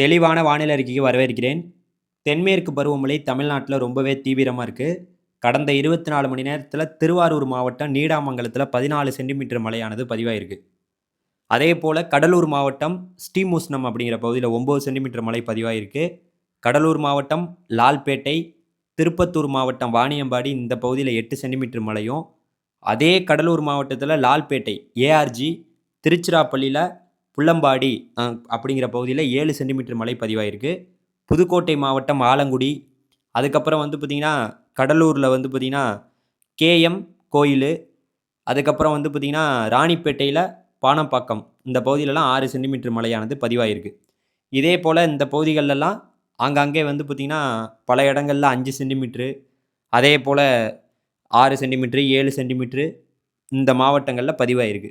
தெளிவான வானிலை அறிக்கைக்கு வரவேற்கிறேன். தென்மேற்கு பருவமழை தமிழ்நாட்டில் ரொம்பவே தீவிரமாக இருக்குது கடந்த இருபத்தி நாலு மணி நேரத்தில் திருவாரூர் மாவட்டம் நீடாமங்கலத்தில் பதினாலு சென்டிமீட்டர் மழையானது பதிவாயிருக்கு. அதே போல் கடலூர் மாவட்டம் ஸ்ரீமூஸ்னம் அப்படிங்கிற பகுதியில் ஒம்பது சென்டிமீட்டர் மழை பதிவாயிருக்கு. கடலூர் மாவட்டம் லால்பேட்டை திருப்பத்தூர் மாவட்டம் வாணியம்பாடி இந்த பகுதியில் எட்டு சென்டிமீட்டர் மழையும் அதே கடலூர் மாவட்டத்தில் லால்பேட்டை ஏஆர்ஜி திருச்சிராப்பள்ளியில் புள்ளம்பாடி அப்படிங்கிற பகுதியில் ஏழு சென்டிமீட்டர் மழை பதிவாயிருக்கு. புதுக்கோட்டை மாவட்டம் ஆலங்குடி. அதுக்கப்புறம் வந்து பார்த்திங்கன்னா கடலூரில் வந்து பார்த்திங்கன்னா கேஎம் கோயில். அதுக்கப்புறம் வந்து பார்த்திங்கன்னா ராணிப்பேட்டையில் பானம்பாக்கம் இந்த பகுதியிலலாம் ஆறு சென்டிமீட்டர் மழையானது பதிவாயிருக்கு. இதே போல் இந்த பகுதிகளெல்லாம் ஆங்காங்கே வந்து பார்த்திங்கன்னா பல இடங்களில் அஞ்சு சென்டிமீட்ரு அதே போல் ஆறு சென்டிமீட்ரு ஏழு சென்டிமீட்ரு இந்த மாவட்டங்களில் பதிவாயிருக்கு.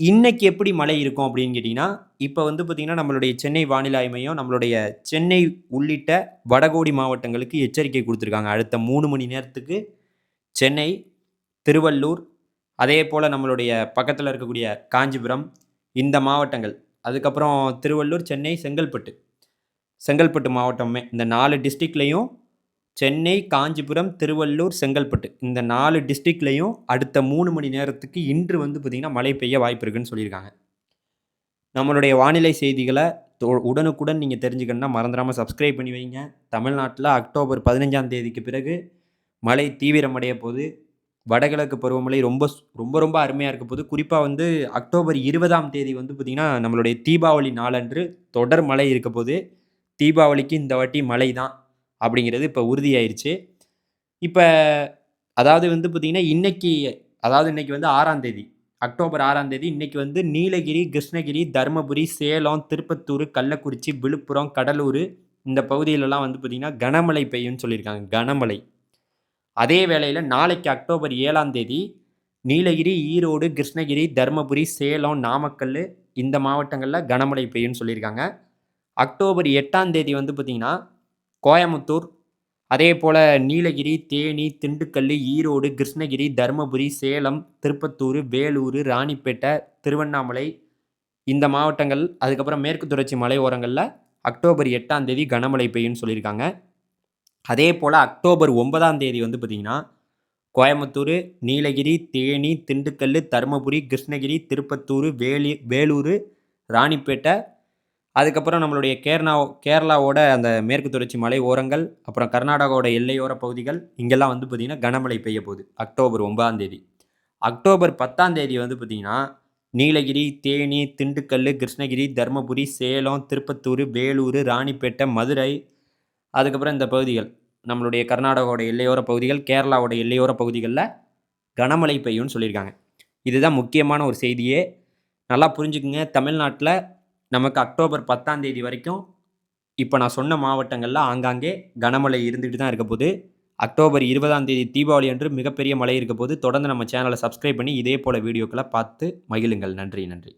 இன்னைக்கு எப்படி மழை இருக்கும் அப்படின்னு கேட்டிங்கன்னா இப்போ வந்து பார்த்திங்கன்னா நம்மளுடைய சென்னை வானிலை மையம் நம்மளுடைய சென்னை உள்ளிட்ட வடகோடி மாவட்டங்களுக்கு எச்சரிக்கை கொடுத்துருக்காங்க. அடுத்த மூணு மணி நேரத்துக்கு சென்னை திருவள்ளூர் அதே போல் நம்மளுடைய பக்கத்தில் இருக்கக்கூடிய காஞ்சிபுரம் இந்த மாவட்டங்கள். அதுக்கப்புறம் திருவள்ளூர் சென்னை செங்கல்பட்டு. செங்கல்பட்டு மாவட்டமே இந்த நாலு டிஸ்ட்ரிக்ட்லேயும் சென்னை காஞ்சிபுரம் திருவள்ளூர் செங்கல்பட்டு. இந்த நாலு டிஸ்ட்ரிக்ட்லேயும் அடுத்த மூணு மணி நேரத்துக்கு இன்று வந்து பார்த்திங்கன்னா மழை பெய்ய வாய்ப்பு இருக்குன்னு சொல்லியிருக்காங்க. நம்மளுடைய வானிலை செய்திகளை தொ- உடனுக்குடன் நீங்கள் தெரிஞ்சுக்கணுன்னா மறந்துடாமல் சப்ஸ்கிரைப் பண்ணி வைங்க. தமிழ்நாட்டில் அக்டோபர் பதினஞ்சாம் தேதிக்கு பிறகு மழை தீவிரமடைய போது வடகிழக்கு பருவமழை ரொம்ப ரொம்ப ரொம்ப அருமையாக இருக்க போது குறிப்பாக வந்து அக்டோபர் இருபதாம் தேதி வந்து பார்த்திங்கன்னா நம்மளுடைய தீபாவளி நாளன்று தொடர் மழை இருக்க போது தீபாவளிக்கு இந்த வாட்டி மழை தான் அப்படிங்கிறது இப்போ உறுதியாயிருச்சு. இப்போ அதாவது வந்து பார்த்திங்கன்னா இன்னைக்கு அதாவது இன்னைக்கு வந்து ஆறாம் தேதி அக்டோபர் ஆறாம் தேதி இன்றைக்கி வந்து நீலகிரி கிருஷ்ணகிரி தருமபுரி சேலம் திருப்பத்தூர் கள்ளக்குறிச்சி விழுப்புரம் கடலூர் இந்த பகுதியிலலாம் வந்து பார்த்திங்கன்னா கனமழை பெய்யும்னு சொல்லியிருக்காங்க. கனமழை. அதே வேளையில் நாளைக்கு அக்டோபர் ஏழாம் தேதி நீலகிரி ஈரோடு கிருஷ்ணகிரி தருமபுரி சேலம் நாமக்கல் இந்த மாவட்டங்களில் கனமழை பெய்யும்னு சொல்லியிருக்காங்க. அக்டோபர் எட்டாம் தேதி வந்து பார்த்திங்கன்னா கோயமுத்தூர் அதே போல் நீலகிரி தேனி திண்டுக்கல் ஈரோடு கிருஷ்ணகிரி தருமபுரி சேலம் திருப்பத்தூர் வேலூர் ராணிப்பேட்டை திருவண்ணாமலை இந்த மாவட்டங்கள் அதுக்கப்புறம் மேற்கு தொடர்ச்சி மலை ஓரங்களில் அக்டோபர் எட்டாம் தேதி கனமழை பெய்யும்னு சொல்லியிருக்காங்க. அதே போல் அக்டோபர் ஒன்பதாம் தேதி வந்து பார்த்திங்கன்னா கோயம்புத்தூர் நீலகிரி தேனி திண்டுக்கல் தருமபுரி கிருஷ்ணகிரி திருப்பத்தூர் வேலி வேலூர் ராணிப்பேட்டை அதுக்கப்புறம் நம்மளுடைய கேரளா கேரளாவோட அந்த மேற்கு தொடர்ச்சி மலை ஓரங்கள் அப்புறம் கர்நாடகாவோட எல்லையோர பகுதிகள் இங்கெல்லாம் வந்து பார்த்திங்கன்னா கனமழை பெய்ய போகுது அக்டோபர் ஒன்பதாம் தேதி. அக்டோபர் பத்தாம் தேதி வந்து பார்த்திங்கன்னா நீலகிரி தேனி திண்டுக்கல் கிருஷ்ணகிரி தருமபுரி சேலம் திருப்பத்தூர் வேலூர் ராணிப்பேட்டை மதுரை அதுக்கப்புறம் இந்த பகுதிகள் நம்மளுடைய கர்நாடகாவோட எல்லையோர பகுதிகள் கேரளாவோட எல்லையோர பகுதிகளில் கனமழை பெய்யும்னு சொல்லியிருக்காங்க. இதுதான் முக்கியமான ஒரு செய்தியே. நல்லா புரிஞ்சுக்குங்க. தமிழ்நாட்டில் நமக்கு அக்டோபர் பத்தாம் தேதி வரைக்கும் இப்போ நான் சொன்ன மாவட்டங்களில் ஆங்காங்கே கனமழை இருந்துகிட்டு தான் இருக்க போது அக்டோபர் இருபதாம் தேதி தீபாவளி அன்று மிகப்பெரிய மழை இருக்க போது தொடர்ந்து நம்ம சேனலை சப்ஸ்கிரைப் பண்ணி இதே போல் வீடியோக்களை பார்த்து மகிழுங்கள். நன்றி நன்றி.